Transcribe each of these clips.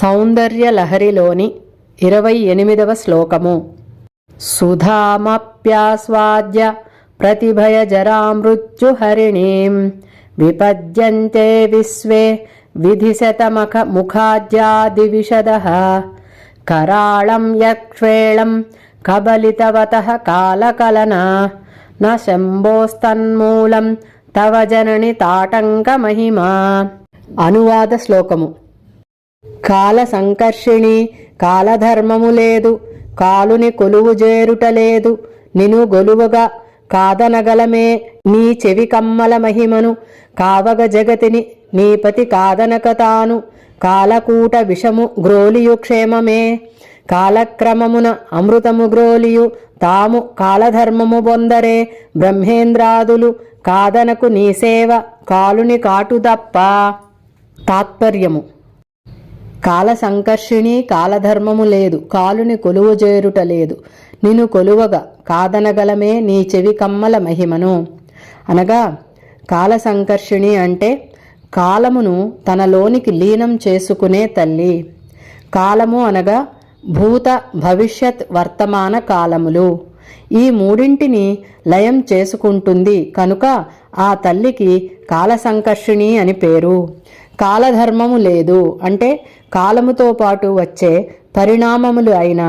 సౌందర్య లహరిలోని ఇరవై ఎనిమిదవ శ్లోకము. సుధామప్యాస్వాద్య ప్రతిభయ ప్రతిభయజరామృత్యుహరిణీం విపద్యంతే విశ్వే విధిశతమఖ ముఖాద్యాదివిశదః కరాళం యక్షేళం కబలితవత కాలకలన. న తవ జనని తాటంక మహిమా. అనువాద శ్లోకము. కాల సంకర్షిణి కాలధర్మము లేదు. కాలుని కొలువు చేరుట లేదు. నిను గొలువగా కాదనగలమే నీ చెవి కమ్మల మహిమను. కావగ జగతిని నీపతి కాదనక తాను. కాలకూట విషము గ్రోలియు క్షేమమే. కాలక్రమమున అమృతము గ్రోలియు తాము కాలధర్మము బొందరే. బ్రహ్మేంద్రాదులు కాదనకు నీ సేవ కాలుని కాటుదప్ప. తాత్పర్యము. కాల సంకర్షిణి కాలధర్మము లేదు కాలుని కొలువు చేరుట లేదు. నిన్ను కొలువగా కాదనగలమే నీ చెవి కమ్మల మహిమను. అనగా కాల సంకర్షిణి అంటే కాలమును తనలోనికి లీనం చేసుకునే తల్లి. కాలము అనగా భూత భవిష్యత్ వర్తమాన కాలములు. ఈ మూడింటిని లయం చేసుకుంటుంది కనుక ఆ తల్లికి కాలసంకర్షిణి అని పేరు. కాలధర్మము లేదు. అంటే కాలముతో పాటు వచ్చే పరిణామములు అయిన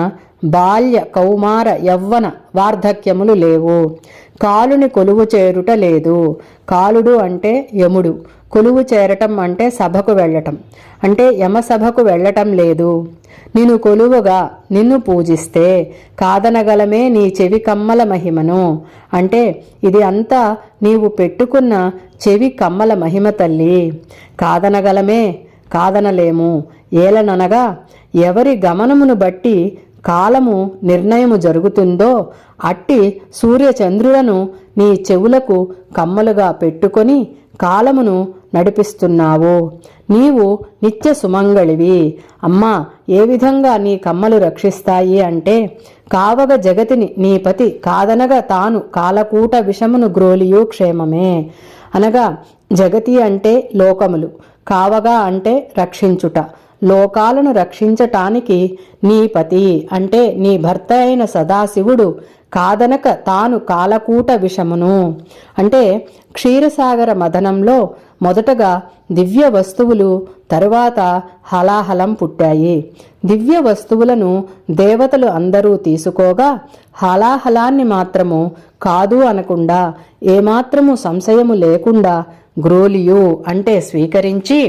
బాల్య కౌమార యవ్వన వార్ధక్యములు లేవు. కాలుని కొలువు చేరుట లేదు. కాలుడు అంటే యముడు. కొలువు చేరటం అంటే సభకు వెళ్ళటం. అంటే యమసభకు వెళ్ళటం లేదు. నిన్ను కొలువుగా నిన్ను పూజిస్తే కాదనగలమే నీ చెవి కమ్మల మహిమను. అంటే ఇది అంతా నీవు పెట్టుకున్న చెవి కమ్మల మహిమ తల్లి. కాదనగలమే కాదనలేము. ఏలననగా ఎవరి గమనమును బట్టి కాలము నిర్ణయము జరుగుతుందో అట్టి సూర్యచంద్రులను నీ చెవులకు కమ్మలుగా పెట్టుకొని కాలమును నడిపిస్తున్నావు. నీవు నిత్య సుమంగళివి. అమ్మా ఏ విధంగా నీ కమ్మలు రక్షిస్తాయి అంటే కావగ జగతిని నీ పతి కాదనగా తాను కాలకూట విషమును గ్రోలియు క్షేమమే. అనగా జగతి అంటే లోకములు కావగా అంటే రక్షించుట. లోకాలను రక్షించటానికి నీ పతి. అంటే నీ భర్త అయిన సదాశివుడు కాదనక తాను కాలకూట విషమును. అంటే క్షీరసాగర మదనంలో మొదటగా దివ్య వస్తువులు తరువాత హలాహలం పుట్టాయి. దివ్య వస్తువులను దేవతలు అందరూ తీసుకోగా హలాహలాన్ని మాత్రము కాదు అనకుండా ఏమాత్రము సంశయము లేకుండా గ్రోలియు అంటే స్వీకరించి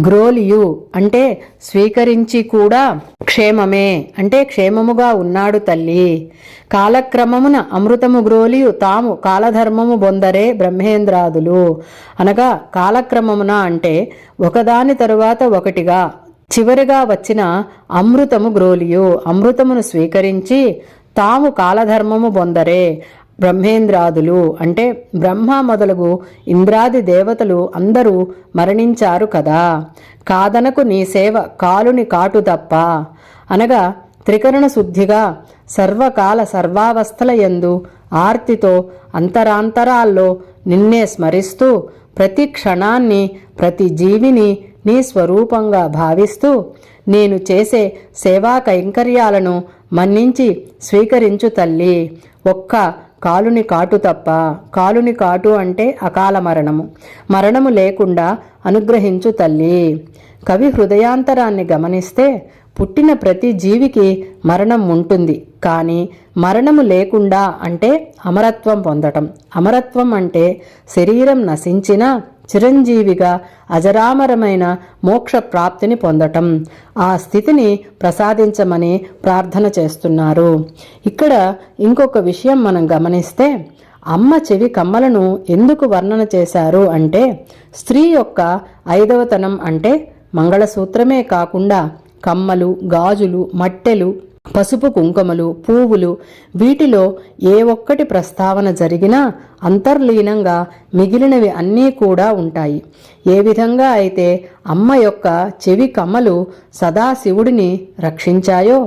గ్రోలియు అంటే స్వీకరించి కూడా క్షేమమే అంటే క్షేమముగా ఉన్నాడు తల్లి. కాలక్రమమున అమృతము గ్రోలియు తాము కాలధర్మము బొందరే బ్రహ్మేంద్రాదులు. అనగా కాలక్రమమున అంటే ఒకదాని తరువాత ఒకటిగా చివరిగా వచ్చిన అమృతము గ్రోలియు అమృతమును స్వీకరించి తాము కాలధర్మము బొందరే. బ్రహ్మేంద్రాదులు. అంటే బ్రహ్మ మొదలగు ఇంద్రాది దేవతలు అందరూ మరణించారు కదా. కాదనకు నీ సేవ కాలుని కాటు తప్ప. అనగా త్రికరణ శుద్ధిగా సర్వకాల సర్వావస్థల యందు ఆర్తితో అంతరాంతరాల్లో నిన్నే స్మరిస్తూ ప్రతి క్షణాన్ని ప్రతి జీవిని నీ స్వరూపంగా భావిస్తూ నేను చేసే సేవా కైంకర్యాలను మన్నించి స్వీకరించు తల్లి. ఒక్క కాలుని కాటు తప్ప కాలుని కాటు అంటే అకాల మరణము. మరణము లేకుండా అనుగ్రహించు తల్లి. కవి హృదయాంతరాన్ని గమనిస్తే పుట్టిన ప్రతి జీవికి మరణం ఉంటుంది. కానీ మరణము లేకుండా అంటే అమరత్వం పొందటం. అమరత్వం అంటే శరీరం నశించినా చిరంజీవిగా అజరామరమైన మోక్ష ప్రాప్తిని పొందటం. ఆ స్థితిని ప్రసాదించమని ప్రార్థన చేస్తున్నారు. ఇక్కడ ఇంకొక విషయం మనం గమనిస్తే అమ్మ చెవి కమ్మలను ఎందుకు వర్ణన చేశారు అంటే స్త్రీ యొక్క ఐదవతనం అంటే మంగళసూత్రమే కాకుండా కమ్మలు గాజులు మట్టెలు పసుపు కుంకుమలు పువ్వులు వీటిలో ఏ ఒక్కటి ప్రస్తావన జరిగినా అంతర్లీనంగా మిగిలినవి అన్నీ కూడా ఉంటాయి. ఏ విధంగా అయితే అమ్మ యొక్క చెవి కమ్మలు సదాశివుడిని రక్షించాయో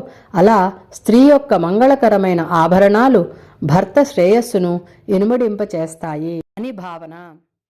అలా స్త్రీ యొక్క మంగళకరమైన ఆభరణాలు భర్త శ్రేయస్సును ఇనుమడింపచేస్తాయి అని భావన.